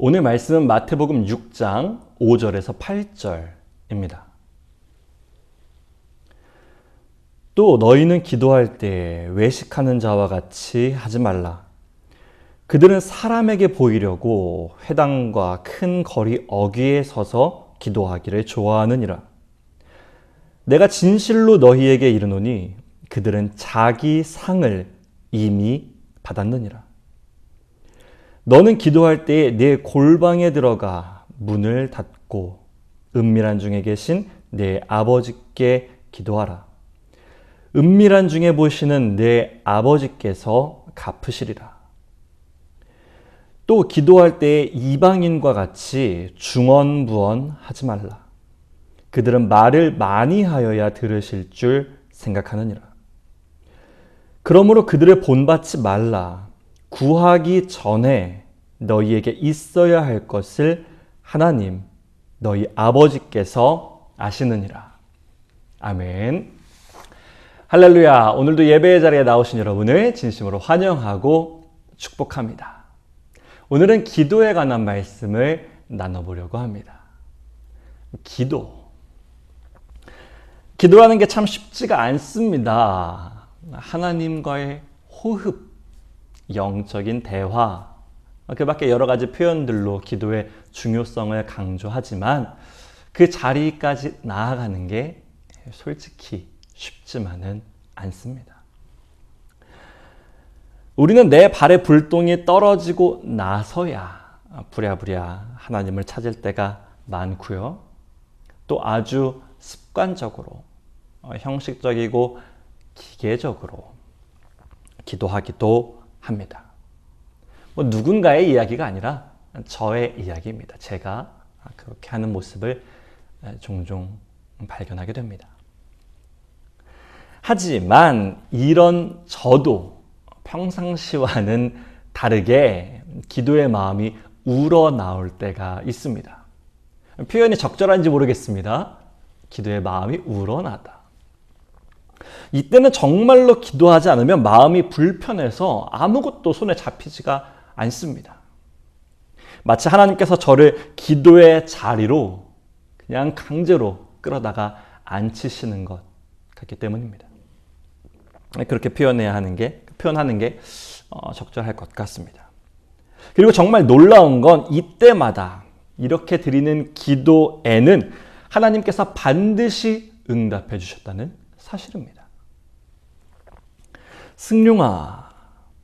오늘 말씀은 마태복음 6장 5절에서 8절입니다. 또 너희는 기도할 때 외식하는 자와 같이 하지 말라. 그들은 사람에게 보이려고 회당과 큰 거리 어귀에 서서 기도하기를 좋아하느니라. 내가 진실로 너희에게 이르노니 그들은 자기 상을 이미 받았느니라. 너는 기도할 때에 내 골방에 들어가 문을 닫고 은밀한 중에 계신 내 아버지께 기도하라. 은밀한 중에 보시는 내 아버지께서 갚으시리라. 또 기도할 때에 이방인과 같이 중언부언 하지 말라. 그들은 말을 많이 하여야 들으실 줄 생각하느니라. 그러므로 그들을 본받지 말라. 구하기 전에 너희에게 있어야 할 것을 하나님, 너희 아버지께서 아시느니라. 아멘. 할렐루야. 오늘도 예배의 자리에 나오신 여러분을 진심으로 환영하고 축복합니다. 오늘은 기도에 관한 말씀을 나눠보려고 합니다. 기도. 기도라는 게 참 쉽지가 않습니다. 하나님과의 호흡, 영적인 대화, 그 밖에 여러 가지 표현들로 기도의 중요성을 강조하지만 그 자리까지 나아가는 게 솔직히 쉽지만은 않습니다. 우리는 내 발에 불똥이 떨어지고 나서야 부랴부랴 하나님을 찾을 때가 많고요. 또 아주 습관적으로 어, 형식적이고 기계적으로 기도하기도 합니다. 뭐 누군가의 이야기가 아니라 저의 이야기입니다. 제가 그렇게 하는 모습을 종종 발견하게 됩니다. 하지만 이런 저도 평상시와는 다르게 기도의 마음이 우러나올 때가 있습니다. 표현이 적절한지 모르겠습니다. 기도의 마음이 우러나다. 이때는 정말로 기도하지 않으면 마음이 불편해서 아무것도 손에 잡히지가 않습니다. 마치 하나님께서 저를 기도의 자리로 그냥 강제로 끌어다가 앉히시는 것 같기 때문입니다. 그렇게 표현해야 하는 게 표현하는 게 어, 적절할 것 같습니다. 그리고 정말 놀라운 건 이때마다 이렇게 드리는 기도에는 하나님께서 반드시 응답해 주셨다는 사실입니다. 승룡아,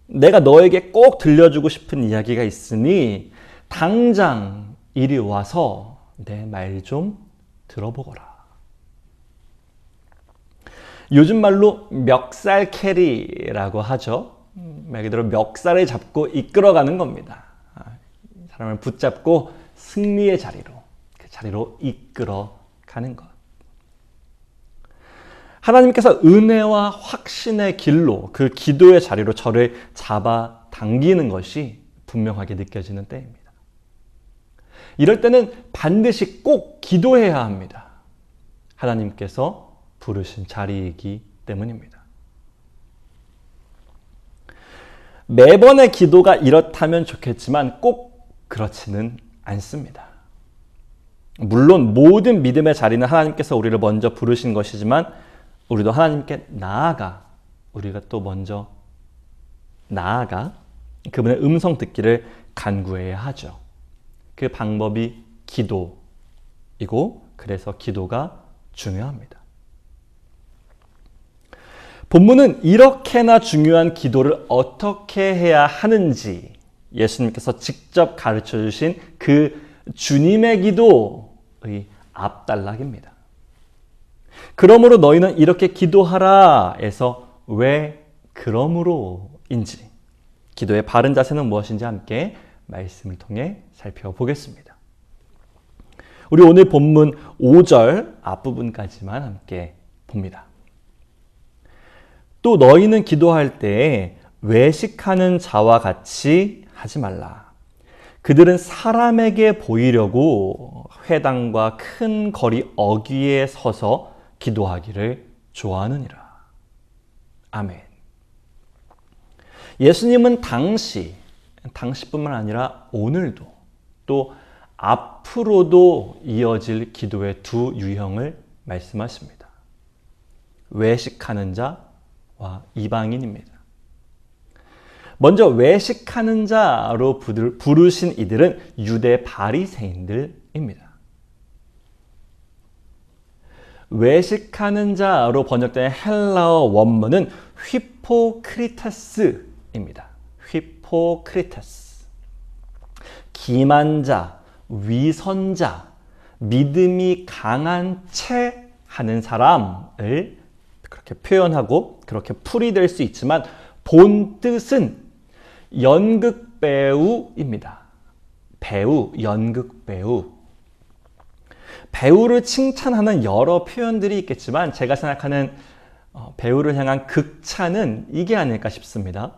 내가 너에게 꼭 들려주고 싶은 이야기가 있으니 당장 이리 와서 내 말 좀 들어보거라. 요즘 말로 멱살 캐리라고 하죠. 말 그대로 멱살을 잡고 이끌어가는 겁니다. 아, 사람을 붙잡고 승리의 자리로, 그 자리로 이끌어 가는 것. 하나님께서 은혜와 확신의 길로 그 기도의 자리로 저를 잡아 당기는 것이 분명하게 느껴지는 때입니다. 이럴 때는 반드시 꼭 기도해야 합니다. 하나님께서 부르신 자리이기 때문입니다. 매번의 기도가 이렇다면 좋겠지만 꼭 그렇지는 않습니다. 물론 모든 믿음의 자리는 하나님께서 우리를 먼저 부르신 것이지만 우리도 하나님께 나아가 우리가 또 먼저 나아가 그분의 음성 듣기를 간구해야 하죠. 그 방법이 기도이고 그래서 기도가 중요합니다. 본문은 이렇게나 중요한 기도를 어떻게 해야 하는지 예수님께서 직접 가르쳐 주신 그 주님의 기도의 앞단락입니다. 그러므로 너희는 이렇게 기도하라 에서 왜 그러므로인지 기도의 바른 자세는 무엇인지 함께 말씀을 통해 살펴보겠습니다. 우리 오늘 본문 5절 앞부분까지만 함께 봅니다. 또 너희는 기도할 때 외식하는 자와 같이 하지 말라. 그들은 사람에게 보이려고 회당과 큰 거리 어귀에 서서 기도하기를 좋아하느니라. 아멘. 예수님은 당시, 당시뿐만 아니라 오늘도 또 앞으로도 이어질 기도의 두 유형을 말씀하십니다. 외식하는 자와 이방인입니다. 먼저 외식하는 자로 부르신 이들은 유대 바리새인들입니다. 외식하는 자로 번역된 헬라어 원문은 휘포크리타스입니다. 휘포크리타스. 기만자, 위선자, 믿음이 강한 채 하는 사람을 그렇게 표현하고 그렇게 풀이 될 수 있지만 본 뜻은 연극 배우입니다. 배우, 연극 배우. 배우를 칭찬하는 여러 표현들이 있겠지만 제가 생각하는 어, 배우를 향한 극찬은 이게 아닐까 싶습니다.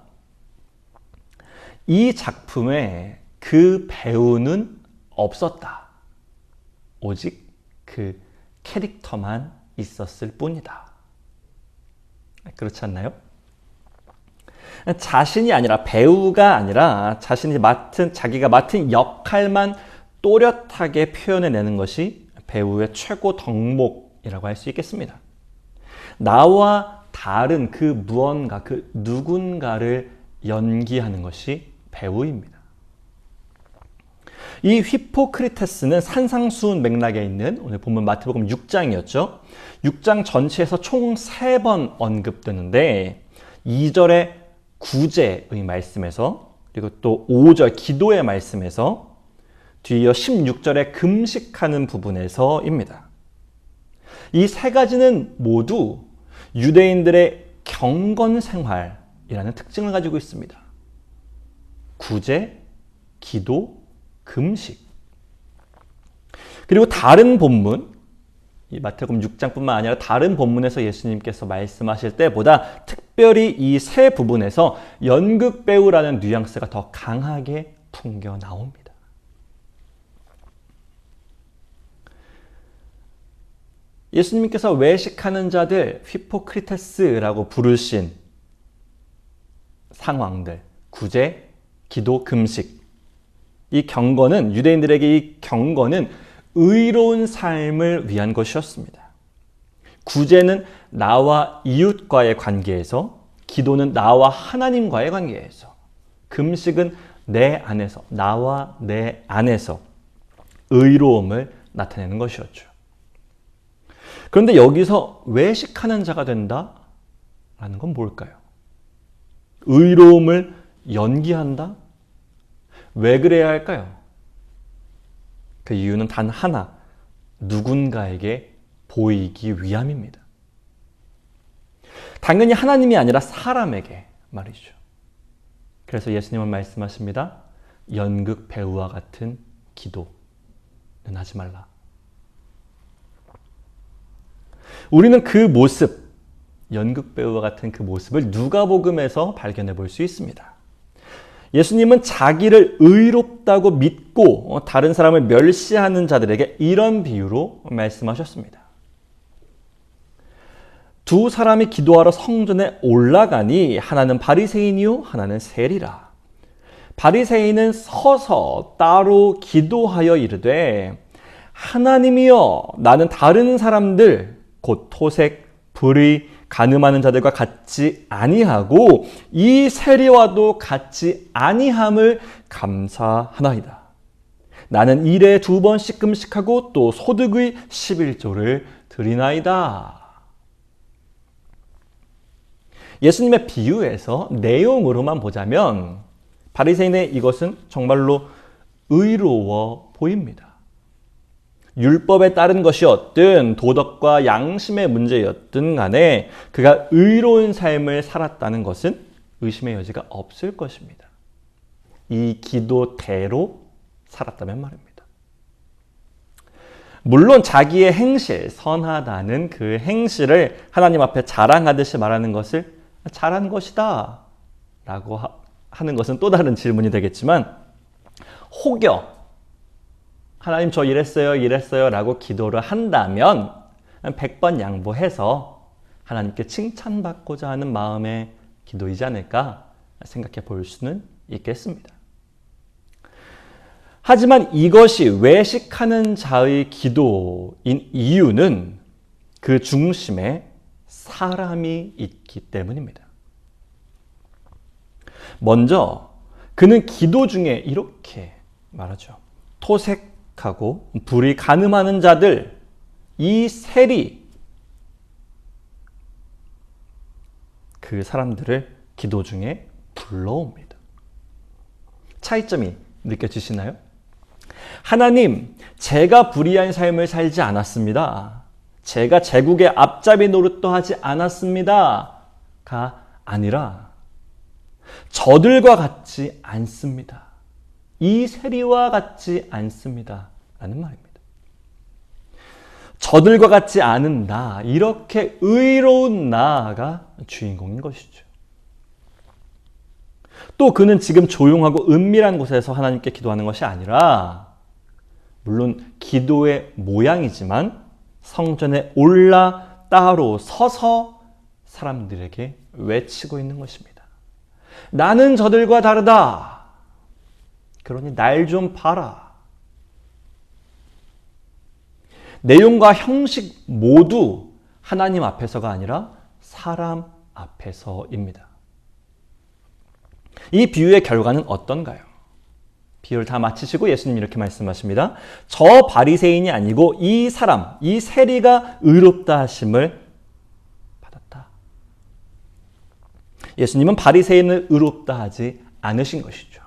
이 작품에 그 배우는 없었다. 오직 그 캐릭터만 있었을 뿐이다. 그렇지 않나요? 자신이 아니라 배우가 아니라 자신이 맡은 자기가 맡은 역할만 또렷하게 표현해내는 것이 배우의 최고 덕목이라고 할 수 있겠습니다. 나와 다른 그 무언가, 그 누군가를 연기하는 것이 배우입니다. 이 휘포크리테스는 산상수훈 맥락에 있는 오늘 본문 마태복음 6장이었죠. 6장 전체에서 총 3번 언급되는데 2절의 구제의 말씀에서 그리고 또 5절 기도의 말씀에서 뒤이어 16절에 금식하는 부분에서입니다. 이 세 가지는 모두 유대인들의 경건 생활이라는 특징을 가지고 있습니다. 구제, 기도, 금식. 그리고 다른 본문, 이 마태복음 6장뿐만 아니라 다른 본문에서 예수님께서 말씀하실 때보다 특별히 이 세 부분에서 연극 배우라는 뉘앙스가 더 강하게 풍겨 나옵니다. 예수님께서 외식하는 자들 휘포크리테스라고 부르신 상황들, 구제, 기도, 금식. 이 경건은 유대인들에게 이 경건은 의로운 삶을 위한 것이었습니다. 구제는 나와 이웃과의 관계에서, 기도는 나와 하나님과의 관계에서, 금식은 내 안에서, 나와 내 안에서 의로움을 나타내는 것이었죠. 그런데 여기서 외식하는 자가 된다? 라는 건 뭘까요? 의로움을 연기한다? 왜 그래야 할까요? 그 이유는 단 하나. 누군가에게 보이기 위함입니다. 당연히 하나님이 아니라 사람에게 말이죠. 그래서 예수님은 말씀하십니다. 연극 배우와 같은 기도는 하지 말라. 우리는 그 모습, 연극 배우와 같은 그 모습을 누가복음에서 발견해 볼 수 있습니다. 예수님은 자기를 의롭다고 믿고 어, 다른 사람을 멸시하는 자들에게 이런 비유로 말씀하셨습니다. 두 사람이 기도하러 성전에 올라가니 하나는 바리새인이요 하나는 세리라. 바리새인은 서서 따로 기도하여 이르되 하나님이여 나는 다른 사람들 곧 토색, 불의, 가늠하는 자들과 같지 아니하고 이 세리와도 같지 아니함을 감사하나이다. 나는 일에 두 번씩 금식하고 또 소득의 11조를 드리나이다. 예수님의 비유에서 내용으로만 보자면 바리새인의 이것은 정말로 의로워 보입니다. 율법에 따른 것이었든 도덕과 양심의 문제였든 간에 그가 의로운 삶을 살았다는 것은 의심의 여지가 없을 것입니다. 이 기도대로 살았다면 말입니다. 물론 자기의 행실, 선하다는 그 행실을 하나님 앞에 자랑하듯이 말하는 것을 잘한 것이다 라고 하는 것은 또 다른 질문이 되겠지만 혹여 하나님 저 이랬어요, 이랬어요 라고 기도를 한다면 100번 양보해서 하나님께 칭찬받고자 하는 마음의 기도이지 않을까 생각해 볼 수는 있겠습니다. 하지만 이것이 외식하는 자의 기도인 이유는 그 중심에 사람이 있기 때문입니다. 먼저 그는 기도 중에 이렇게 말하죠. 토색 하고 불이 가늠하는 자들 이 셀이 그 사람들을 기도 중에 불러옵니다. 차이점이 느껴지시나요? 하나님, 제가 불의한 삶을 살지 않았습니다. 제가 제국의 앞잡이 노릇도 하지 않았습니다. 가 아니라 저들과 같지 않습니다. 이 세리와 같지 않습니다. 라는 말입니다. 저들과 같지 않은 나, 이렇게 의로운 나가 주인공인 것이죠. 또 그는 지금 조용하고 은밀한 곳에서 하나님께 기도하는 것이 아니라, 물론 기도의 모양이지만 성전에 올라 따로 서서 사람들에게 외치고 있는 것입니다. 나는 저들과 다르다. 그러니 날 좀 봐라. 내용과 형식 모두 하나님 앞에서가 아니라 사람 앞에서입니다. 이 비유의 결과는 어떤가요? 비유를 다 마치시고 예수님 이렇게 말씀하십니다. 저 바리새인이 아니고 이 사람, 이 세리가 의롭다 하심을 받았다. 예수님은 바리새인을 의롭다 하지 않으신 것이죠.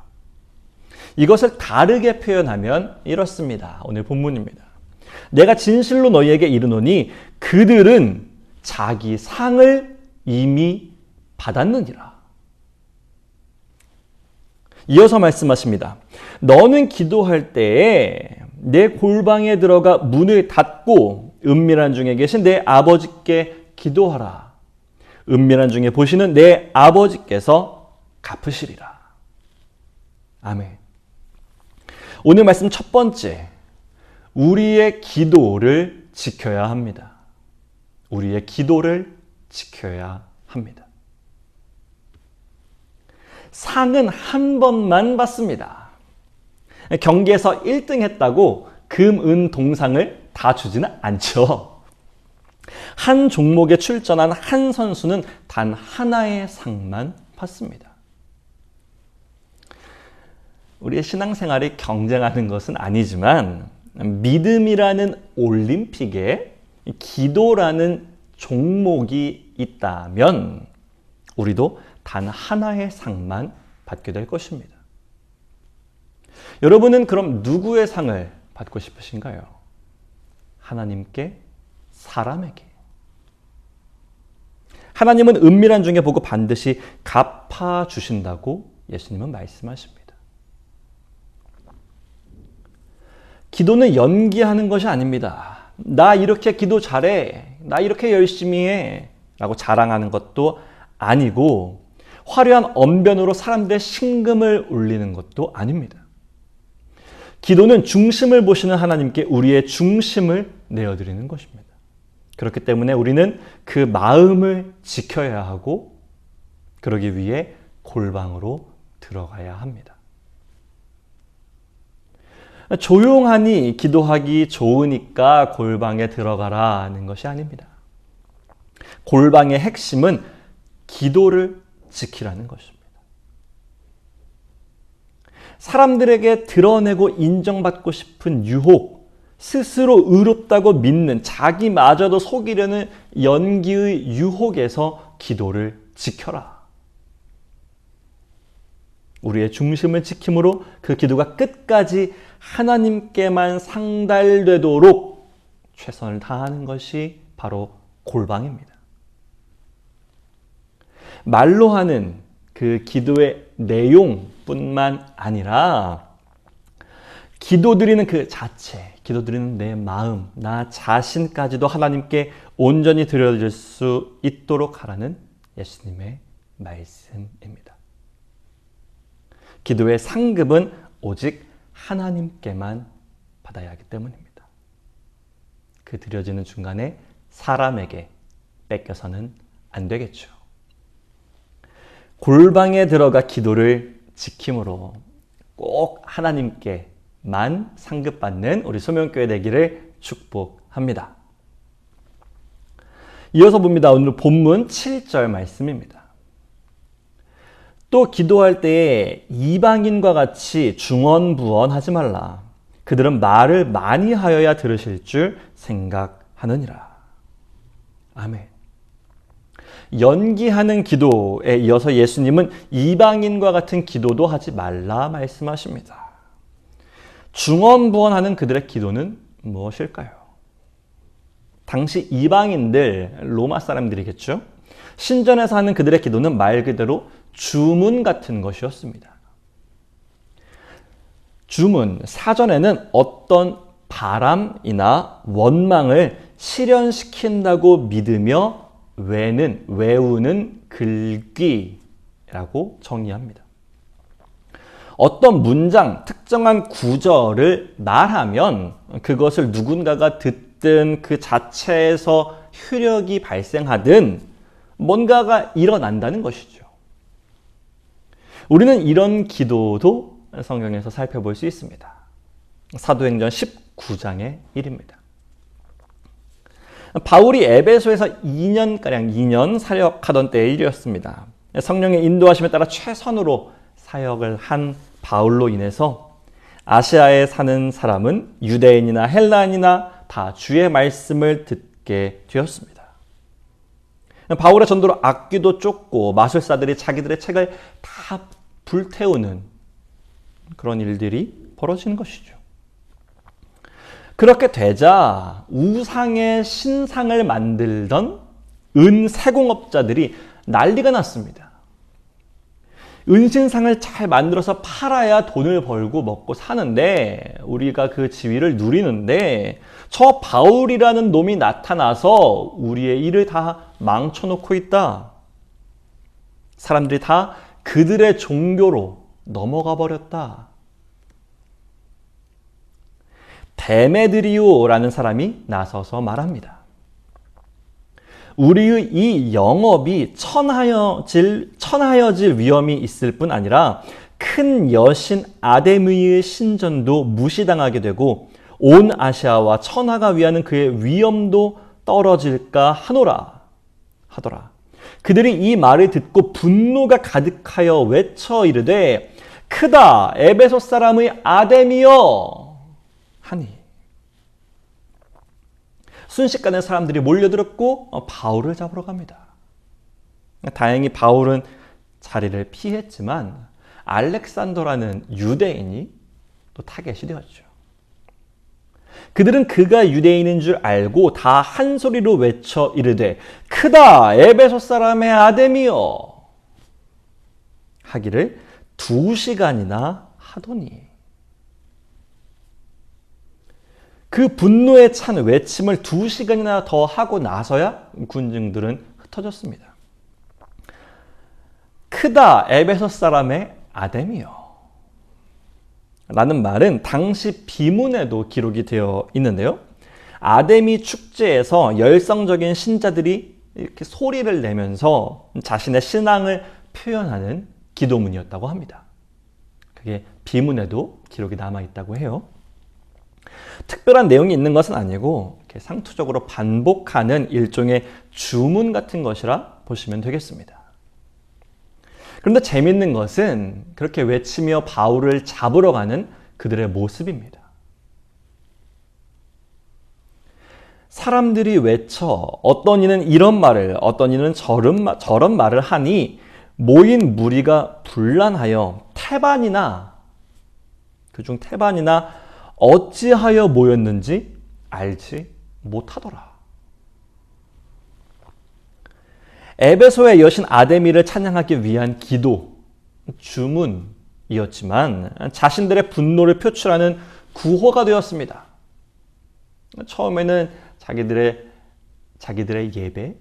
이것을 다르게 표현하면 이렇습니다. 오늘 본문입니다. 내가 진실로 너희에게 이르노니 그들은 자기 상을 이미 받았느니라. 이어서 말씀하십니다. 너는 기도할 때에 내 골방에 들어가 문을 닫고 은밀한 중에 계신 내 아버지께 기도하라. 은밀한 중에 보시는 내 아버지께서 갚으시리라. 아멘. 오늘 말씀 첫 번째. 우리의 기도를 지켜야 합니다. 우리의 기도를 지켜야 합니다. 상은 한 번만 받습니다. 경기에서 1등 했다고 금, 은, 동상을 다 주지는 않죠. 한 종목에 출전한 한 선수는 단 하나의 상만 받습니다. 우리의 신앙생활이 경쟁하는 것은 아니지만 믿음이라는 올림픽에 기도라는 종목이 있다면 우리도 단 하나의 상만 받게 될 것입니다. 여러분은 그럼 누구의 상을 받고 싶으신가요? 하나님께, 사람에게. 하나님은 은밀한 중에 보고 반드시 갚아 주신다고 예수님은 말씀하십니다. 기도는 연기하는 것이 아닙니다. 나 이렇게 기도 잘해. 나 이렇게 열심히 해. 라고 자랑하는 것도 아니고 화려한 언변으로 사람들의 심금을 울리는 것도 아닙니다. 기도는 중심을 보시는 하나님께 우리의 중심을 내어드리는 것입니다. 그렇기 때문에 우리는 그 마음을 지켜야 하고 그러기 위해 골방으로 들어가야 합니다. 조용하니 기도하기 좋으니까 골방에 들어가라는 것이 아닙니다. 골방의 핵심은 기도를 지키라는 것입니다. 사람들에게 드러내고 인정받고 싶은 유혹, 스스로 의롭다고 믿는 자기마저도 속이려는 연기의 유혹에서 기도를 지켜라. 우리의 중심을 지킴으로 그 기도가 끝까지 하나님께만 상달되도록 최선을 다하는 것이 바로 골방입니다. 말로 하는 그 기도의 내용뿐만 아니라 기도 드리는 그 자체, 기도 드리는 내 마음, 나 자신까지도 하나님께 온전히 드려질 수 있도록 하라는 예수님의 말씀입니다. 기도의 상급은 오직 하나님께만 받아야 하기 때문입니다. 그 드려지는 중간에 사람에게 뺏겨서는 안 되겠죠. 골방에 들어가 기도를 지킴으로 꼭 하나님께 상급받는 우리 소명교회 되기를 축복합니다. 이어서 봅니다. 오늘 본문 7절 말씀입니다. 또 기도할 때에 이방인과 같이 중언부언 하지 말라. 그들은 말을 많이 하여야 들으실 줄 생각하느니라. 아멘. 연기하는 기도에 이어서 예수님은 이방인과 같은 기도도 하지 말라 말씀하십니다. 중언부언하는 그들의 기도는 무엇일까요? 당시 이방인들, 로마 사람들이겠죠? 신전에서 하는 그들의 기도는 말 그대로 주문 같은 것이었습니다. 주문, 사전에는 어떤 바람이나 원망을 실현시킨다고 믿으며 외는, 외우는 글귀라고 정의합니다. 어떤 문장, 특정한 구절을 말하면 그것을 누군가가 듣든 그 자체에서 효력이 발생하든 뭔가가 일어난다는 것이죠. 우리는 이런 기도도 성경에서 살펴볼 수 있습니다. 사도행전 19장의 일입니다. 바울이 에베소에서 2년가량 2년 사역하던 때의 일이었습니다. 성령의 인도하심에 따라 최선으로 사역을 한 바울로 인해서 아시아에 사는 사람은 유대인이나 헬란이나 다 주의 말씀을 듣게 되었습니다. 바울의 전도로 악기도 쫓고 마술사들이 자기들의 책을 다 불태우는 그런 일들이 벌어지는 것이죠. 그렇게 되자 우상의 신상을 만들던 은세공업자들이 난리가 났습니다. 은신상을 잘 만들어서 팔아야 돈을 벌고 먹고 사는데 우리가 그 지위를 누리는데 저 바울이라는 놈이 나타나서 우리의 일을 다 망쳐놓고 있다. 사람들이 다 그들의 종교로 넘어가 버렸다. 데메드리오라는 사람이 나서서 말합니다. 우리의 이 영업이 천하여질, 천하여질 위험이 있을 뿐 아니라 큰 여신 아데미의 신전도 무시당하게 되고 온 아시아와 천하가 위하는 그의 위엄도 떨어질까 하노라 하더라. 그들이 이 말을 듣고 분노가 가득하여 외쳐 이르되 크다 에베소 사람의 아데미여 하니 순식간에 사람들이 몰려들었고 어, 바울을 잡으러 갑니다. 다행히 바울은 자리를 피했지만 알렉산더라는 유대인이 또 타겟이 되었죠. 그들은 그가 유대인인 줄 알고 다 한 소리로 외쳐 이르되 크다 에베소 사람의 아데미여! 하기를 두 시간이나 하더니. 그 분노에 찬 외침을 두 시간이나 더 하고 나서야 군중들은 흩어졌습니다. 크다 에베소 사람의 아데미여 라는 말은 당시 비문에도 기록이 되어 있는데요. 아데미 축제에서 열성적인 신자들이 이렇게 소리를 내면서 자신의 신앙을 표현하는 기도문이었다고 합니다. 그게 비문에도 기록이 남아 있다고 해요. 특별한 내용이 있는 것은 아니고 상투적으로 반복하는 일종의 주문 같은 것이라 보시면 되겠습니다. 그런데 재밌는 것은 그렇게 외치며 바울을 잡으러 가는 그들의 모습입니다. 사람들이 외쳐 어떤 이는 이런 말을 어떤 이는 저런, 저런 말을 하니 모인 무리가 분란하여 태반이나 그중 태반이나 어찌하여 모였는지 알지 못하더라. 에베소의 여신 아데미를 찬양하기 위한 기도, 주문이었지만 자신들의 분노를 표출하는 구호가 되었습니다. 처음에는 자기들의 자기들의 예배,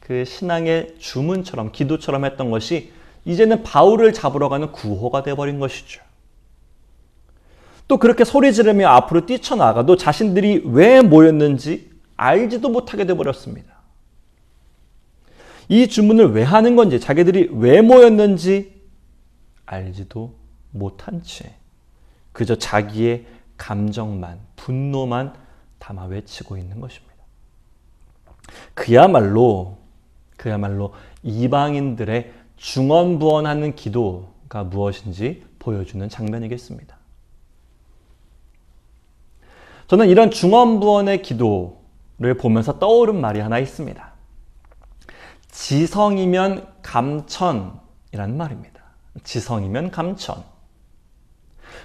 그 신앙의 주문처럼 기도처럼 했던 것이 이제는 바울을 잡으러 가는 구호가 되어버린 것이죠. 또 그렇게 소리 지르며 앞으로 뛰쳐나가도 자신들이 왜 모였는지 알지도 못하게 되어버렸습니다. 이 주문을 왜 하는 건지, 자기들이 왜 모였는지 알지도 못한 채 그저 자기의 감정만, 분노만 담아 외치고 있는 것입니다. 그야말로, 그야말로 이방인들의 중언부언하는 기도가 무엇인지 보여주는 장면이겠습니다. 저는 이런 중언부언의 기도를 보면서 떠오른 말이 하나 있습니다. 지성이면 감천이라는 말입니다. 지성이면 감천.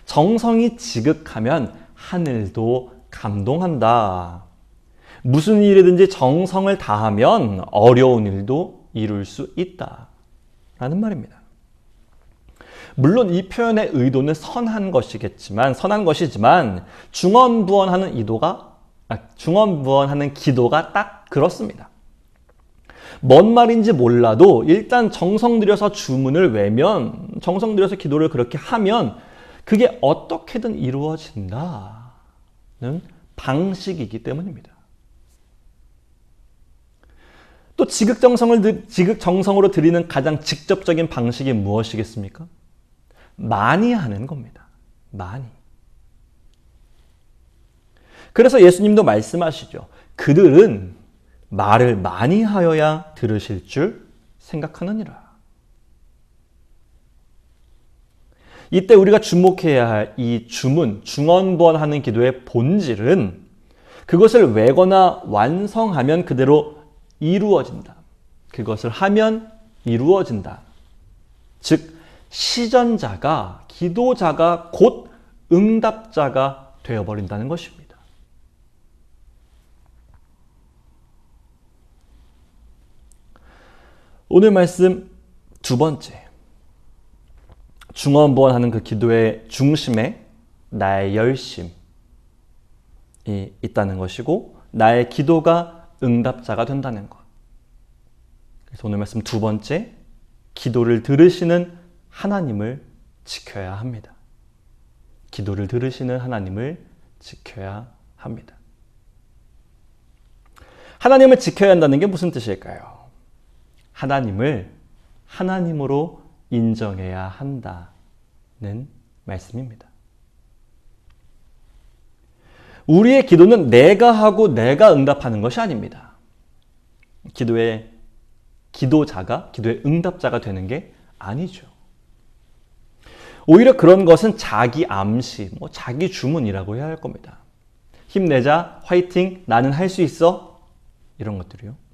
정성이 지극하면 하늘도 감동한다. 무슨 일이든지 정성을 다하면 어려운 일도 이룰 수 있다. 라는 말입니다. 물론 이 표현의 의도는 선한 것이겠지만, 선한 것이지만, 중언부언하는 이도가, 아, 중언부언하는 기도가 딱 그렇습니다. 뭔 말인지 몰라도 일단 정성 들여서 주문을 외면, 정성 들여서 기도를 그렇게 하면 그게 어떻게든 이루어진다는 방식이기 때문입니다. 또 지극정성을 지극정성으로 드리는 가장 직접적인 방식이 무엇이겠습니까? 많이 하는 겁니다. 많이. 그래서 예수님도 말씀하시죠. 그들은 말을 많이 하여야 들으실 줄 생각하느니라. 이때 우리가 주목해야 할 이 주문, 중언부언하는 기도의 본질은 그것을 외거나 완성하면 그대로 이루어진다. 그것을 하면 이루어진다. 즉, 시전자가, 기도자가 곧 응답자가 되어버린다는 것입니다. 오늘 말씀 두 번째. 중언부언하는 그 기도의 중심에 나의 열심이 있다는 것이고, 나의 기도가 응답자가 된다는 것. 그래서 오늘 말씀 두 번째, 기도를 들으시는 하나님을 지켜야 합니다. 기도를 들으시는 하나님을 지켜야 합니다. 하나님을 지켜야 한다는 게 무슨 뜻일까요? 하나님을 하나님으로 인정해야 한다는 말씀입니다. 우리의 기도는 내가 하고 내가 응답하는 것이 아닙니다. 기도의 기도자가, 기도의 응답자가 되는 게 아니죠. 오히려 그런 것은 자기 암시, 뭐 자기 주문이라고 해야 할 겁니다. 힘내자, 화이팅, 나는 할 수 있어. 이런 것들이요.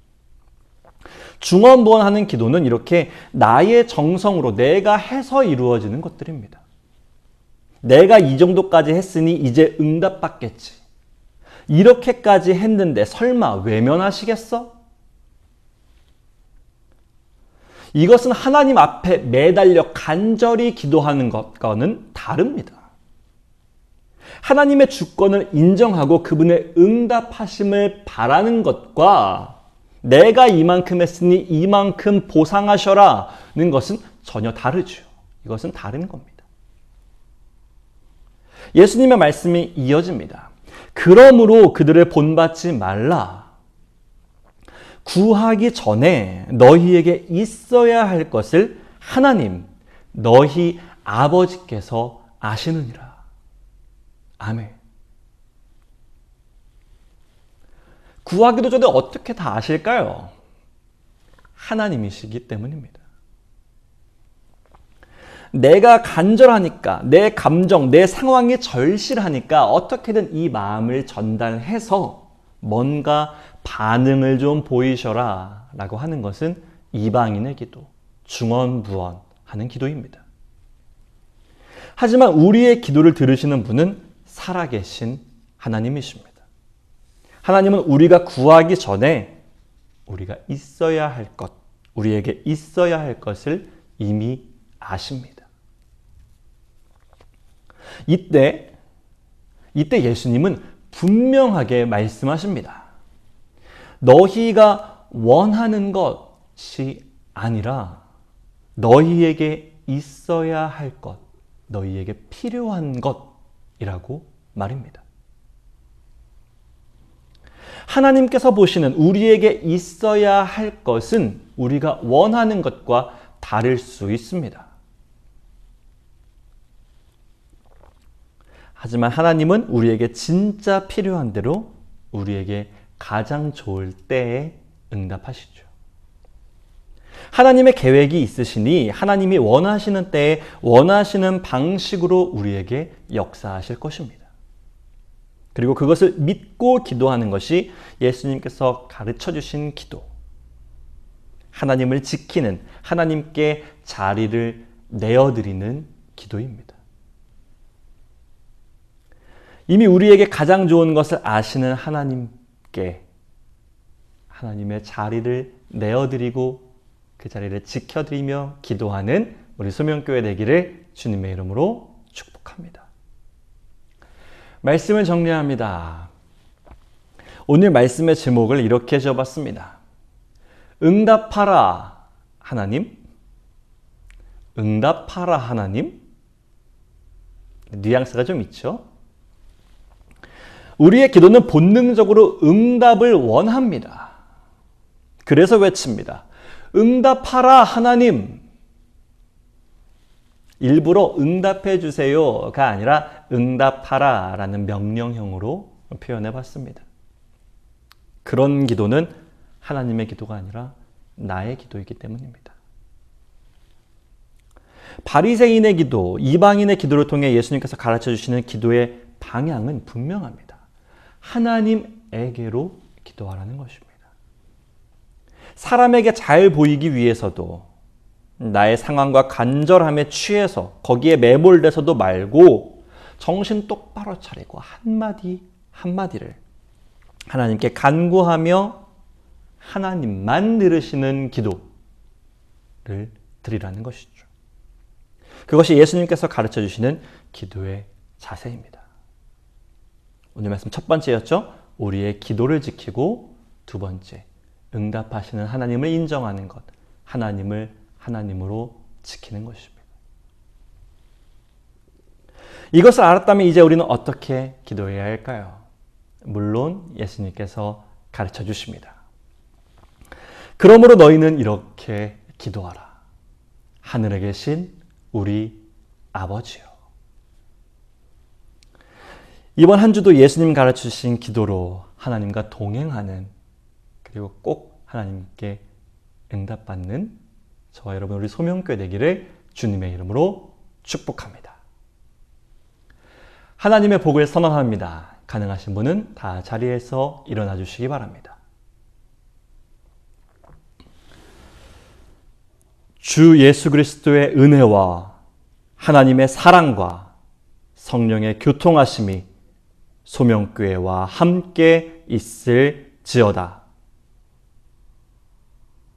중언부언하는 기도는 이렇게 나의 정성으로 내가 해서 이루어지는 것들입니다. 내가 이 정도까지 했으니 이제 응답받겠지. 이렇게까지 했는데 설마 외면하시겠어? 이것은 하나님 앞에 매달려 간절히 기도하는 것과는 다릅니다. 하나님의 주권을 인정하고 그분의 응답하심을 바라는 것과 내가 이만큼 했으니 이만큼 보상하셔라는 것은 전혀 다르죠. 이것은 다른 겁니다. 예수님의 말씀이 이어집니다. 그러므로 그들을 본받지 말라. 구하기 전에 너희에게 있어야 할 것을 하나님, 너희 아버지께서 아시느니라. 아멘. 구하기도 전에 어떻게 다 아실까요? 하나님이시기 때문입니다. 내가 간절하니까, 내 감정, 내 상황이 절실하니까 어떻게든 이 마음을 전달해서 뭔가 반응을 좀 보이셔라 라고 하는 것은 이방인의 기도, 중언부언 하는 기도입니다. 하지만 우리의 기도를 들으시는 분은 살아계신 하나님이십니다. 하나님은 우리가 구하기 전에 우리가 있어야 할 것, 우리에게 있어야 할 것을 이미 아십니다. 이때, 이때 예수님은 분명하게 말씀하십니다. 너희가 원하는 것이 아니라 너희에게 있어야 할 것, 너희에게 필요한 것이라고 말입니다. 하나님께서 보시는 우리에게 있어야 할 것은 우리가 원하는 것과 다를 수 있습니다. 하지만 하나님은 우리에게 진짜 필요한 대로 우리에게 가장 좋을 때에 응답하시죠. 하나님의 계획이 있으시니 하나님이 원하시는 때에 원하시는 방식으로 우리에게 역사하실 것입니다. 그리고 그것을 믿고 기도하는 것이 예수님께서 가르쳐 주신 기도. 하나님을 지키는 하나님께 자리를 내어드리는 기도입니다. 이미 우리에게 가장 좋은 것을 아시는 하나님께 하나님의 자리를 내어드리고 그 자리를 지켜드리며 기도하는 우리 소명교회 되기를 주님의 이름으로 축복합니다. 말씀을 정리합니다. 오늘 말씀의 제목을 이렇게 지어봤습니다. 응답하라 하나님, 응답하라 하나님. 뉘앙스가 좀 있죠. 우리의 기도는 본능적으로 응답을 원합니다. 그래서 외칩니다. 응답하라 하나님. 일부러 응답해 주세요가 아니라 응답하라 라는 명령형으로 표현해 봤습니다. 그런 기도는 하나님의 기도가 아니라 나의 기도이기 때문입니다. 바리새인의 기도, 이방인의 기도를 통해 예수님께서 가르쳐 주시는 기도의 방향은 분명합니다. 하나님에게로 기도하라는 것입니다. 사람에게 잘 보이기 위해서도 나의 상황과 간절함에 취해서 거기에 매몰돼서도 말고 정신 똑바로 차리고 한마디 한마디를 하나님께 간구하며 하나님만 들으시는 기도를 드리라는 것이죠. 그것이 예수님께서 가르쳐 주시는 기도의 자세입니다. 오늘 말씀 첫 번째였죠. 우리의 기도를 지키고 두 번째, 응답하시는 하나님을 인정하는 것, 하나님을 하나님으로 지키는 것입니다. 이것을 알았다면 이제 우리는 어떻게 기도해야 할까요? 물론 예수님께서 가르쳐 주십니다. 그러므로 너희는 이렇게 기도하라. 하늘에 계신 우리 아버지요. 이번 한 주도 예수님 가르쳐 주신 기도로 하나님과 동행하는 그리고 꼭 하나님께 응답받는 저와 여러분 우리 소명교회 되기를 주님의 이름으로 축복합니다. 하나님의 복을 선언합니다. 가능하신 분은 다 자리에서 일어나 주시기 바랍니다. 주 예수 그리스도의 은혜와 하나님의 사랑과 성령의 교통하심이 소명교회와 함께 있을지어다.